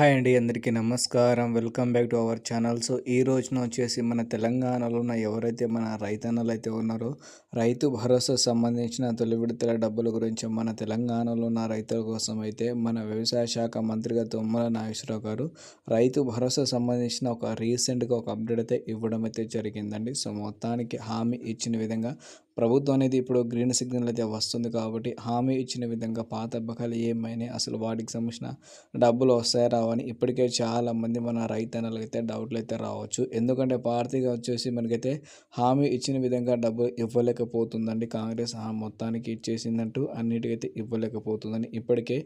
Hi అండి అందరికీ నమస్కారం. Welcome back to our channel. So ఈ రోజున వచ్చేసి మన తెలంగాణలో ఉన్న ఎవరైతే మన రైతన్నలు అయితే ఉన్నారో రైతు భరోసా సంబంధించిన తొలి విడతల డబ్బుల గురించి మన తెలంగాణలో ఉన్న రైతుల కోసం అయితే మన వ్యవసాయ శాఖ మంత్రిగా తుమ్మల నాగేశ్వరరావు గారు రైతు భరోసా సంబంధించిన ఒక రీసెంట్గా ఒక అప్డేట్ అయితే ఇవ్వడం అయితే జరిగిందండి. సో మొత్తానికి హామీ ఇచ్చిన విధంగా ప్రభుత్వం అనేది ఇప్పుడు గ్రీన్ సిగ్నల్ అయితే వస్తుంది కాబట్టి హామీ ఇచ్చిన విధంగా పాత బకాలు ఏమైనాయి అసలు వాటికి సంబంధించిన డబ్బులు వస్తాయా రావని ఇప్పటికే చాలామంది మన రైతన్నలకి అయితే డౌట్లు అయితే రావచ్చు. ఎందుకంటే పార్టీగా వచ్చేసి మనకైతే హామీ ఇచ్చిన విధంగా డబ్బులు ఇవ్వలేకపోతుందండి. కాంగ్రెస్ మొత్తానికి ఇచ్చేసిందంటూ అన్నిటికైతే ఇవ్వలేకపోతుందని ఇప్పటికే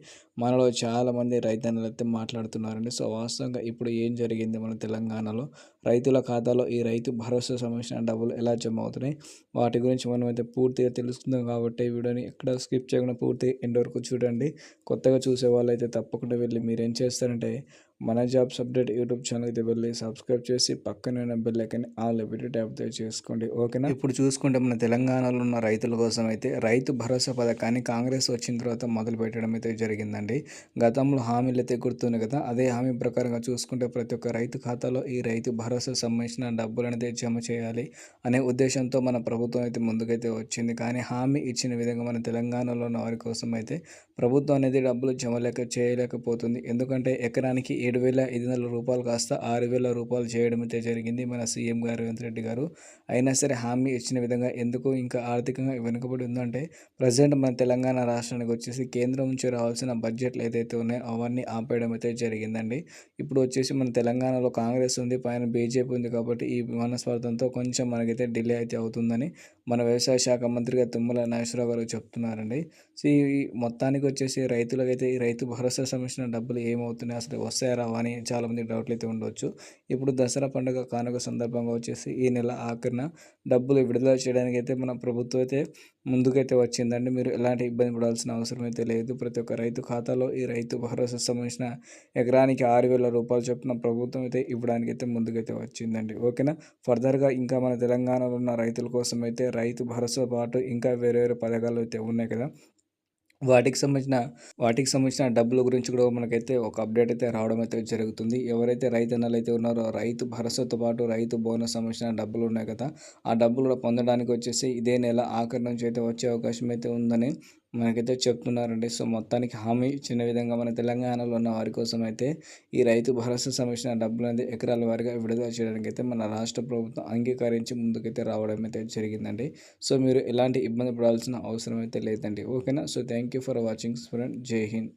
మనలో చాలామంది రైతన్నలు అయితే మాట్లాడుతున్నారండి. సో వాస్తవంగా ఇప్పుడు ఏం జరిగింది మన తెలంగాణలో? రైతుల ఖాతాలో ఈ రైతు భరోసా సంబంధించిన డబ్బులు ఎలా జమ అవుతున్నాయి వాటి గురించి మనం అయితే పూర్తిగా తెలుసుకుందాం కాబట్టి వీడియోని ఎక్కడ స్కిప్ చేయకుండా పూర్తి ఎండ్ వరకు చూడండి. కొత్తగా చూసే వాళ్ళు అయితే తప్పకుండా వెళ్ళి మీరు ఏం చేస్తారంటే 对。మన జాబ్స్ అప్డేట్ యూట్యూబ్ ఛానల్ అయితే వెళ్ళి సబ్స్క్రైబ్ చేసి పక్కన బెల్ ఐకన్ ఆల్ ఎబిటీ ట్యాప్ చేసుకోండి. ఓకేనా? ఇప్పుడు చూసుకుంటే మన తెలంగాణలో ఉన్న రైతుల కోసం అయితే రైతు భరోసా పథకాన్ని కాంగ్రెస్ వచ్చిన తర్వాత మొదలు పెట్టడం అయితే జరిగిందండి. గతంలో హామీలు అయితే గుర్తుంది కదా అదే హామీ ప్రకారంగా చూసుకుంటే ప్రతి ఒక్క రైతు ఖాతాలో ఈ రైతు భరోసా సంబంధించిన డబ్బులు అనేది జమ చేయాలి అనే ఉద్దేశంతో మన ప్రభుత్వం అయితే ముందుకైతే వచ్చింది. కానీ హామీ ఇచ్చిన విధంగా మన తెలంగాణలో ఉన్న వారి కోసం అయితే ప్రభుత్వం అనేది డబ్బులు జమ లేక చేయలేకపోతుంది. ఎందుకంటే ఎకరానికి ఏడు వేల ఐదు వందల రూపాయలు కాస్త ఆరు వేల రూపాయలు చేయడం అయితే జరిగింది మన సీఎం గారు రేవంత్ రెడ్డి గారు. అయినా సరే హామీ ఇచ్చిన విధంగా ఎందుకు ఇంకా ఆర్థికంగా వెనుకబడి ఉందంటే ప్రజెంట్ మన తెలంగాణ రాష్ట్రానికి వచ్చేసి కేంద్రం నుంచి రావాల్సిన బడ్జెట్లు ఏదైతే ఉన్నాయో అవన్నీ ఆపేయడం అయితే జరిగిందండి. ఇప్పుడు వచ్చేసి మన తెలంగాణలో కాంగ్రెస్ ఉంది పైన బీజేపీ ఉంది కాబట్టి ఈ మనస్వార్థంతో కొంచెం మనకైతే డిలే అయితే అవుతుందని మన వ్యవసాయ శాఖ మంత్రిగా తుమ్మల నాగేశ్వరరావు గారు చెప్తున్నారండి. సో ఈ మొత్తానికి వచ్చేసి రైతులకైతే ఈ రైతు భరోసా సంబంధించిన డబ్బులు ఏమవుతున్నాయి అసలు వస్తాయా రావా అని చాలామంది డౌట్లు అయితే ఉండవచ్చు ఇప్పుడు దసరా పండుగ కానుక సందర్భంగా వచ్చేసి ఈ నెల ఆఖరిన డబ్బులు విడుదల చేయడానికి అయితే మన ప్రభుత్వం అయితే ముందుకైతే వచ్చిందండి. మీరు ఎలాంటి ఇబ్బంది పడాల్సిన అవసరం అయితే లేదు. ప్రతి ఒక్క రైతు ఖాతాలో ఈ రైతు భరోసా సంబంధించిన ఎకరానికి ఆరు వేల రూపాయలు చొప్పున ప్రభుత్వం అయితే ఇవ్వడానికి అయితే ముందుకైతే వచ్చిందండి. ఓకేనా? ఫర్దర్గా ఇంకా మన తెలంగాణలో ఉన్న రైతుల కోసం అయితే రైతు భరోసా పాటు ఇంకా వేరే వేరే పథకాలు అయితే ఉన్నాయి కదా. వాటికి సంబంధించిన వాటికి సంబంధించిన డబ్బుల గురించి కూడా మనకైతే ఒక అప్డేట్ అయితే రావడం అయితే జరుగుతుంది. ఎవరైతే రైతన్నలు అయితే ఉన్నారో రైతు భరోసాతో పాటు రైతు బోనస్ సంబంధించిన డబ్బులు ఉన్నాయి కదా ఆ డబ్బులు కూడా పొందడానికి వచ్చేసి ఇదే నెల ఆఖరి నుంచి అయితే వచ్చే అవకాశం అయితే ఉందని మనకైతే చెప్తున్నారండి. సో మొత్తానికి హామీ ఇచ్చిన విధంగా మన తెలంగాణలో ఉన్న వారి కోసం అయితే ఈ రైతు భరోసా సంబంధించిన డబ్బులు అనేది ఎకరాల వారిగా విడుదల చేయడానికి అయితే మన రాష్ట్ర ప్రభుత్వం అంగీకరించి ముందుకైతే రావడం అయితే జరిగిందండి. సో మీరు ఎలాంటి ఇబ్బంది పడాల్సిన అవసరం అయితే లేదండి. ఓకేనా? So thank you for watching friend Jai Hind.